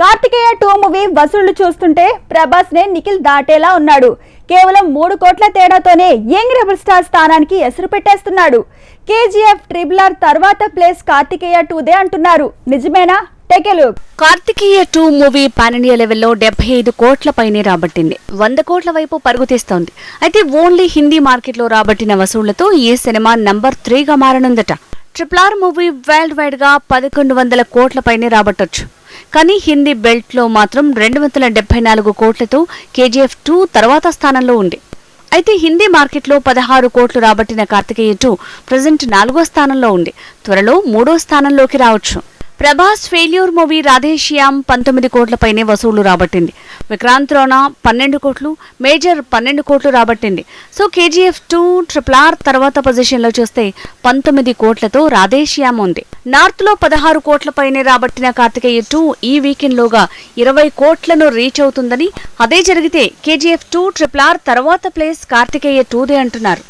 Karthikeya two movie వసూళ్ళు చూస్తుంటే ప్రభాస్ నే నిఖిల్ దాటేలా ఉన్నాడు. కేవలం మూడు కోట్ల తేడాతోనే యంగ్ రెబల్ స్టార్ స్థానానికి ఎసురు పెట్టేస్తున్నాడు. కేజీఎఫ్ ట్రిబుల్ ఆర్ తర్వాత ప్లేస్ కార్తికేయ టూదే అంటున్నారు. నిజమేనా? టెకెలు Karthikeya two movie pan India లెవెల్లో డెబ్బై ఐదు కోట్ల పైనే రాబట్టింది. వంద కోట్ల వైపు పరుగు తీస్తోంది. అయితే ఓన్లీ హిందీ మార్కెట్లో రాబట్టిన వసూళ్ళతో ఈ సినిమా నంబర్ త్రీగా మారనుందట. ట్రిపుల్ ఆర్ మూవీ వరల్డ్ వైడ్గా పదకొండు వందల కోట్ల పైనే రాబట్టొచ్చు. కానీ హిందీ బెల్ట్లో మాత్రం రెండు వందల డెబ్బై నాలుగు కోట్లతో కేజీఎఫ్ టూ తర్వాత స్థానంలో ఉంది. అయితే హిందీ మార్కెట్లో పదహారు కోట్లు రాబట్టిన కార్తికేయ టూ ప్రజెంట్ నాలుగో స్థానంలో ఉంది. త్వరలో మూడో స్థానంలోకి రావచ్చు. ప్రభాస్ ఫెయిల్యూర్ మూవీ రాధేశ్యామ్ పంతొమ్మిది కోట్లపైనే వసూళ్ళు రాబట్టింది. విక్రాంత్ రోనా పన్నెండు కోట్లు మేజర్ పన్నెండు కోట్లు రాబట్టింది. So KGF two triple R తర్వాత పొజిషన్లో చూస్తే పంతొమ్మిది కోట్లతో రాధేశ్యామ్ ఉంది. నార్త్లో పదహారు కోట్లపైనే రాబట్టిన కార్తికేయ టూ ఈ వీకెండ్లోగా ఇరవై కోట్లను రీచ్ అవుతుందని అదే జరిగితే కేజీఎఫ్ టూ ట్రిపుల్ ఆర్ తర్వాత ప్లేస్ కార్తికేయ టూదే అంటున్నారు.